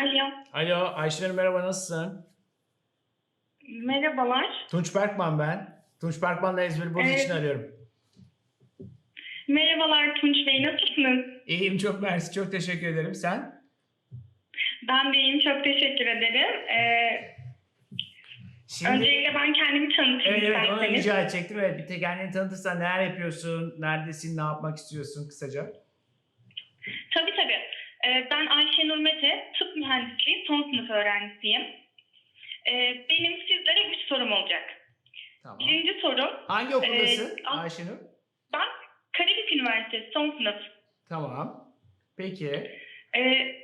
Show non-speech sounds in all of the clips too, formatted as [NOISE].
Alo, Alo Ayşenur merhaba nasılsın? merhabalar. Tunç Berkman ben. Tunç Berkman'la Ezberi Boz Evet. için arıyorum. Merhabalar Tunç Bey, nasılsınız? İyiyim çok mersi çok teşekkür ederim. Sen? Ben de iyiyim, çok teşekkür ederim. Ee, Şimdi, öncelikle ben kendimi tanıtayım evet evet onu isterseniz. rica edecektim. Evet bir tek kendini tanıtırsan neler yapıyorsun, neredesin, ne yapmak istiyorsun kısaca. Ee, ben Ayşenur Mete, tıp mühendisliği son sınıf öğrencisiyim. Ee, benim sizlere üç sorum olacak. Tamam. Birinci sorum, Hangi okuldasın Ee, a- Ayşenur? ben Karabük Üniversitesi son sınıf. Tamam. Peki. Ee,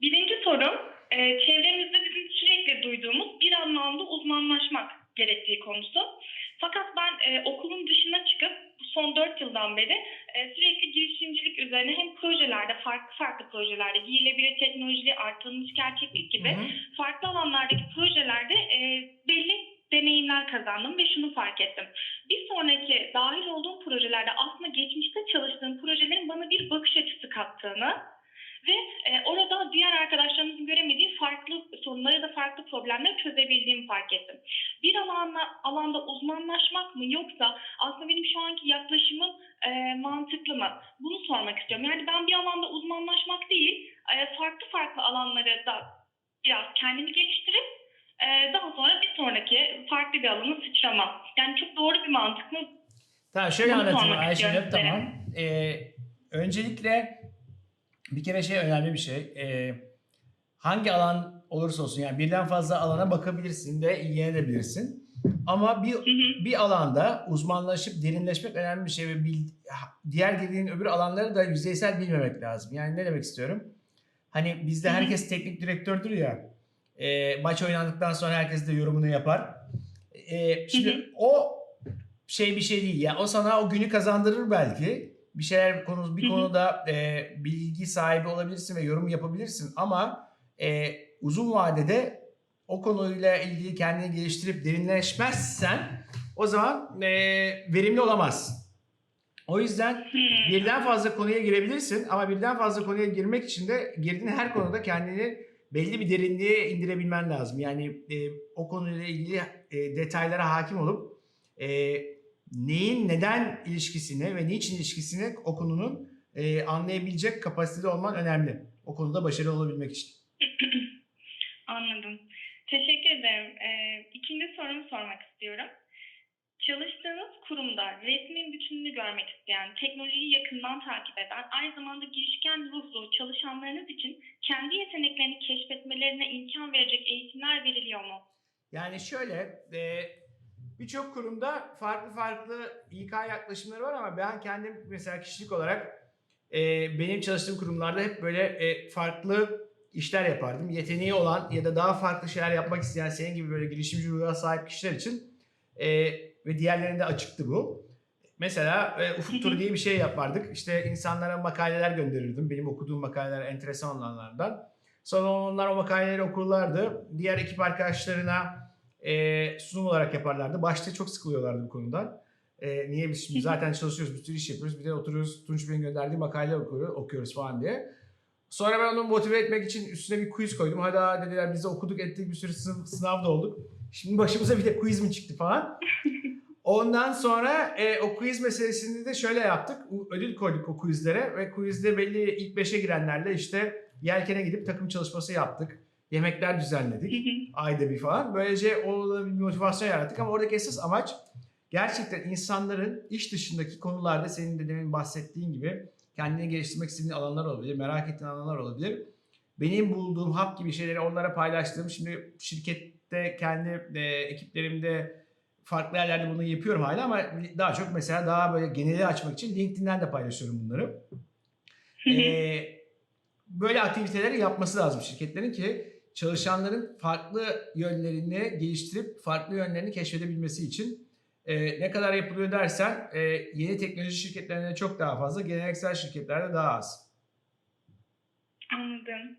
birinci sorum, e, çevremizde bizim sürekli duyduğumuz bir anlamda uzmanlaşmak gerektiği konusu. Fakat ben e, okulun dışına çıkıp son 4 yıldan beri e, sürekli girişimcilik üzerine hem projelerde, farklı farklı projelerde, giyilebilir teknoloji, artırılmış gerçeklik gibi Hı hı. farklı alanlardaki projelerde e, belli deneyimler kazandım ve şunu fark ettim. Bir sonraki dahil olduğum projelerde aslında geçmişte çalıştığım projelerin bana bir bakış açısı kattığını ve e, orada diğer arkadaşlarımızın göremediği farklı sorunları da farklı problemleri çözebildiğimi fark ettim. Bir alanda, alanda uzmanlaşmak mı yoksa aslında benim şu anki yaklaşımım e, mantıklı mı? Bunu sormak istiyorum. Yani ben bir alanda uzmanlaşmak değil, e, farklı farklı alanlara da biraz kendimi geliştirip e, daha sonra bir sonraki farklı bir alana sıçrama. Yani çok doğru bir mantık mı? Tamam şöyle Bunu anlatayım size. Tamam. Ee, öncelikle bir kere şey önemli bir şey. Ee, hangi alan olursa olsun yani birden fazla alana bakabilirsin de ilgilenebilirsin. Ama bir Hı hı. bir alanda uzmanlaşıp derinleşmek önemli bir şey ve bil- diğer girdiğin öbür alanları da yüzeysel bilmemek lazım. Yani ne demek istiyorum? Hani bizde Hı hı. herkes teknik direktördür ya. E, maç oynandıktan sonra herkes de yorumunu yapar. E, şimdi Hı hı. o şey bir şey değil. Yani o sana o günü kazandırır belki. Bir şeyler konu bir Hı hı. konuda e, bilgi sahibi olabilirsin ve yorum yapabilirsin ama e, uzun vadede o konuyla ilgili kendini geliştirip derinleşmezsen o zaman e, verimli olamazsın. O yüzden birden fazla konuya girebilirsin ama birden fazla konuya girmek için de girdiğin her konuda kendini belli bir derinliğe indirebilmen lazım. Yani e, o konuyla ilgili e, detaylara hakim olup e, neyin neden ilişkisini ve niçin ilişkisini o konunun e, anlayabilecek kapasitede olman önemli. O konuda başarılı olabilmek için. [CLEARS THROAT] Anladım. Teşekkür ederim. Ee, ikinci sorumu sormak istiyorum. Çalıştığınız kurumda resmin bütününü görmek isteyen, teknolojiyi yakından takip eden, aynı zamanda girişken ruhlu çalışanlarınız için kendi yeteneklerini keşfetmelerine imkan verecek eğitimler veriliyor mu? Yani şöyle e, birçok kurumda farklı farklı İK yaklaşımları var ama ben kendim mesela kişilik olarak e, benim çalıştığım kurumlarda hep böyle e, farklı işler yapardım. Yeteneği olan ya da daha farklı şeyler yapmak isteyen senin gibi böyle girişimci ruha sahip kişiler için e, ve diğerlerinde açıktı bu. Mesela e, ufuk turu diye bir şey yapardık. İşte insanlara makaleler gönderirdim. Benim okuduğum makaleler enteresan olanlardan. Sonra onlar o makaleleri okurlardı. Diğer ekip arkadaşlarına e, sunum olarak yaparlardı. Başta çok sıkılıyorlardı bu konudan. E, niye biz şimdi zaten çalışıyoruz, bir sürü iş yapıyoruz. Bir de oturuyoruz Tunç Bey'in gönderdiği makaleler okuyoruz, okuyoruz falan diye. Sonra ben onu motive etmek için üstüne bir quiz koydum. Hadi ha dediler biz de okuduk ettik bir sürü sınav, sınav da olduk. Şimdi başımıza bir de quiz mi çıktı falan. [LAUGHS] Ondan sonra e, o quiz meselesini de şöyle yaptık. Ödül koyduk o quizlere ve quizde belli ilk beşe girenlerle işte yelkene gidip takım çalışması yaptık. Yemekler düzenledik ayda bir falan. Böylece orada bir motivasyon yarattık ama oradaki esas amaç gerçekten insanların iş dışındaki konularda senin de demin bahsettiğin gibi kendini geliştirmek istediğin alanlar olabilir, merak ettiğin alanlar olabilir. Benim bulduğum hap gibi şeyleri onlara paylaştığım, şimdi şirkette kendi e, ekiplerimde farklı yerlerde bunu yapıyorum hala ama daha çok mesela daha böyle geneli açmak için LinkedIn'den de paylaşıyorum bunları. Ee, böyle aktiviteleri yapması lazım şirketlerin ki çalışanların farklı yönlerini geliştirip farklı yönlerini keşfedebilmesi için e, ne kadar yapılıyor dersen e, yeni teknoloji şirketlerinde çok daha fazla, geleneksel şirketlerde daha az. Anladım.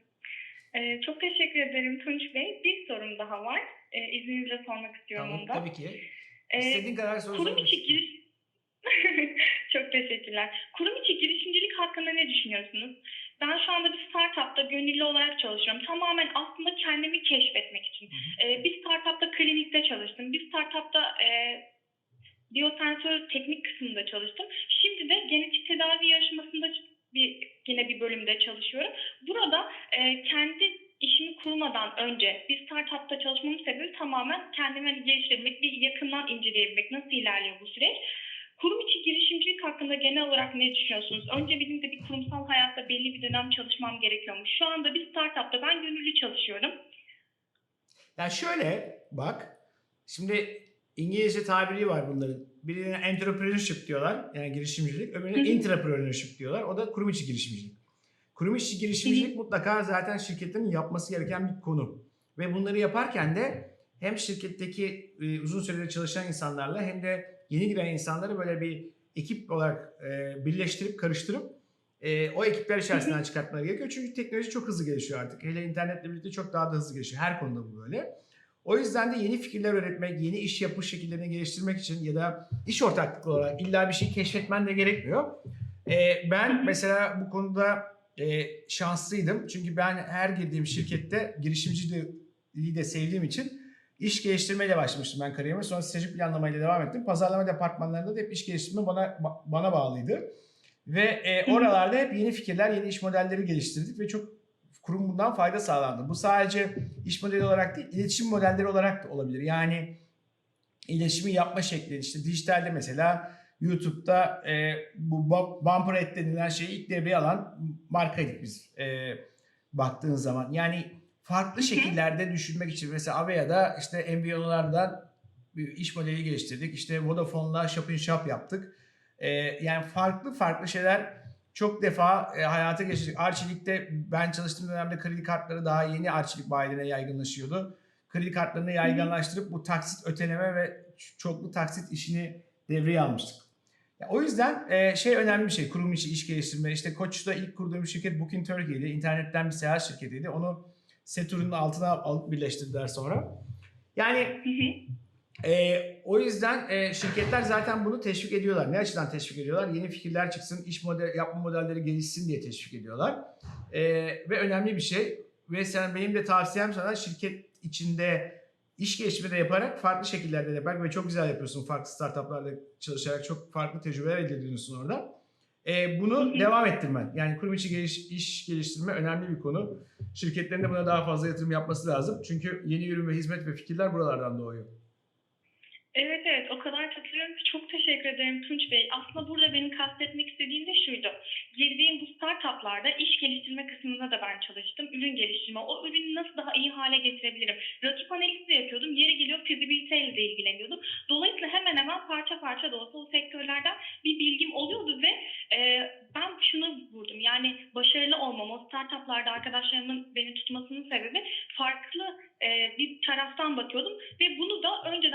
Ee, çok teşekkür ederim Tunç Bey. Bir sorum daha var. Ee, izninizle sormak istiyorum Tamam, onu da. tabii ki. Ee, İstediğin kadar soru Kurum içi giriş... [LAUGHS] Çok teşekkürler. Kurum içi girişimcilik hakkında ne düşünüyorsunuz? Ben şu anda bir startupta gönüllü olarak çalışıyorum. Tamamen aslında kendimi keşfetmek için. Ee, bir startupta klinikte çalıştım. Bir startupta e, biyosensör teknik kısmında çalıştım. Şimdi de genetik tedavi yarışmasında bir yine bir bölümde çalışıyorum. Burada e, kendi işimi kurmadan önce bir startupta çalışmamın sebebi tamamen kendimi hani geliştirmek, bir yakından inceleyebilmek, nasıl ilerliyor bu süreç. Kurum içi girişimcilik hakkında genel olarak ne düşünüyorsunuz? Önce benim de bir kurumsal hayatta belli bir dönem çalışmam gerekiyormuş. Şu anda bir startupta ben gönüllü çalışıyorum. Yani şöyle bak. Şimdi İngilizce tabiri var bunların. Birine entrepreneurship diyorlar. Yani girişimcilik. Öbürüne intrapreneurship diyorlar. O da kurum içi girişimcilik. Kurum içi girişimcilik mutlaka zaten şirketlerin yapması gereken bir konu. Ve bunları yaparken de hem şirketteki e, uzun süredir çalışan insanlarla hem de yeni giren insanları böyle bir ekip olarak e, birleştirip karıştırıp e, o ekipler içerisinden çıkartmaları gerekiyor. Çünkü teknoloji çok hızlı gelişiyor artık. Hele internetle birlikte çok daha da hızlı gelişiyor. Her konuda bu böyle. O yüzden de yeni fikirler üretmek, yeni iş yapış şekillerini geliştirmek için ya da iş ortaklıklı olarak illa bir şey keşfetmen de gerekmiyor. Ee, ben mesela bu konuda e, şanslıydım. Çünkü ben her girdiğim şirkette girişimciliği de sevdiğim için iş geliştirmeyle başlamıştım ben kariyerime. Sonra stratejik planlamayla devam ettim. Pazarlama departmanlarında da hep iş geliştirme bana bana bağlıydı. Ve e, oralarda hep yeni fikirler, yeni iş modelleri geliştirdik ve çok kurum bundan fayda sağlandı. Bu sadece iş modeli olarak değil, iletişim modelleri olarak da olabilir. Yani iletişimi yapma şekli, işte dijitalde mesela YouTube'da e, bu bu- bumper ad denilen şeyi ilk devreye alan markaydık biz e, baktığın zaman. Yani farklı şekillerde düşünmek için mesela Avea'da işte MVNO'lardan bir iş modeli geliştirdik. İşte Vodafone'la Shop Shop yaptık. E, yani farklı farklı şeyler çok defa e, hayata geçirdik. Arçelik'te ben çalıştığım dönemde kredi kartları daha yeni Arçelik bayilerine yaygınlaşıyordu. Kredi kartlarını yaygınlaştırıp bu taksit öteleme ve çoklu taksit işini devreye almıştık. Ya, o yüzden e, şey önemli bir şey. Kurum içi iş geliştirme. İşte Koç'ta ilk kurduğum şirket Booking Turkey'di. İnternetten bir seyahat şirketiydi. Onu Setur'un altına alıp birleştirdiler sonra. Yani Hı hı. Ee, o yüzden e, şirketler zaten bunu teşvik ediyorlar. Ne açıdan teşvik ediyorlar? Yeni fikirler çıksın, iş model yapma modelleri gelişsin diye teşvik ediyorlar. Ee, ve önemli bir şey. Ve sen benim de tavsiyem sana şirket içinde iş geliştirme de yaparak farklı şekillerde de yaparak ve çok güzel yapıyorsun farklı startuplarla çalışarak çok farklı tecrübeler elde ediyorsun orada. Ee, bunu devam ettirmen. Yani kurum içi geliş, iş geliştirme önemli bir konu. Şirketlerin de buna daha fazla yatırım yapması lazım. Çünkü yeni ürün ve hizmet ve fikirler buralardan doğuyor. Evet evet o kadar katılıyorum ki çok teşekkür ederim Tunç Bey. Aslında burada benim kastetmek istediğim de şuydu. Girdiğim bu startuplarda iş geliştirme kısmında da ben çalıştım. Ürün geliştirme. O ürünü nasıl daha iyi hale getirebilirim? Rakip analizi yapıyordum. Yeri geliyor fizibilite ile de ilgileniyordum. Dolayısıyla hemen hemen parça parça da olsa o sektörlerden bir bilgim oluyordu ve e, ben şunu vurdum. Yani başarılı olmam, o startuplarda arkadaşlarımın beni tutmasının sebebi farklı e, bir taraftan bakıyordum ve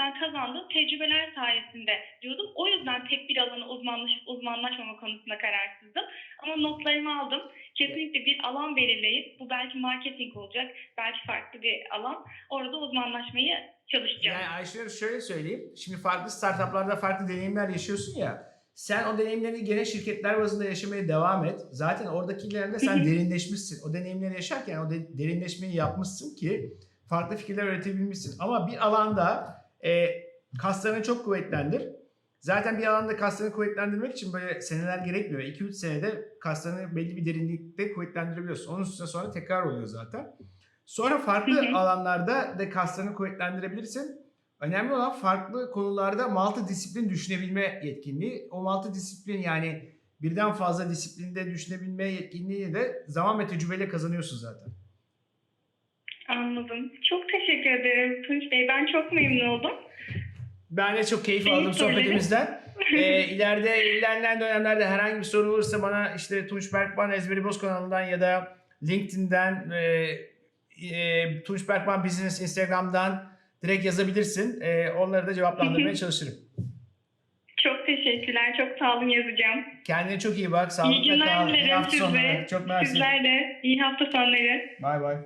önceden kazandığım tecrübeler sayesinde diyordum. O yüzden tek bir alana uzmanlaş, uzmanlaşmama konusunda kararsızdım. Ama notlarımı aldım. Kesinlikle bir alan belirleyip bu belki marketing olacak, belki farklı bir alan. Orada uzmanlaşmayı çalışacağım. Yani Ayşe şöyle söyleyeyim. Şimdi farklı startuplarda farklı deneyimler yaşıyorsun ya. Sen o deneyimleri gene şirketler bazında yaşamaya devam et. Zaten oradakilerinde sen derinleşmişsin. O deneyimleri yaşarken o de- derinleşmeyi yapmışsın ki farklı fikirler üretebilmişsin. Ama bir alanda e, kaslarını çok kuvvetlendir. Zaten bir alanda kaslarını kuvvetlendirmek için böyle seneler gerekmiyor. 2-3 senede kaslarını belli bir derinlikte kuvvetlendirebiliyorsun. Onun üstüne sonra tekrar oluyor zaten. Sonra farklı alanlarda da kaslarını kuvvetlendirebilirsin. Önemli olan farklı konularda multi disiplin düşünebilme yetkinliği. O multi disiplin yani birden fazla disiplinde düşünebilme yetkinliğini de zaman ve tecrübeyle kazanıyorsun zaten. Anladım. Çok teşekkür ederim Tunç Bey. Ben çok memnun oldum. Ben de çok keyif Benim aldım sorularım- sohbetimizden. [LAUGHS] ee, ileride ilerleyen dönemlerde herhangi bir sorun olursa bana işte Tunç Berkman Ezberi Boz kanalından ya da LinkedIn'den e, e, Tunç Berkman Business Instagram'dan direkt yazabilirsin. E, onları da cevaplandırmaya [LAUGHS] çalışırım. Çok teşekkürler. Çok sağ olun yazacağım. Kendine çok iyi bak. Sağlıkla günler kal. İyi dilerim hafta sonları. size. Çok mersi. Sizler de. İyi hafta sonları. Bay bay.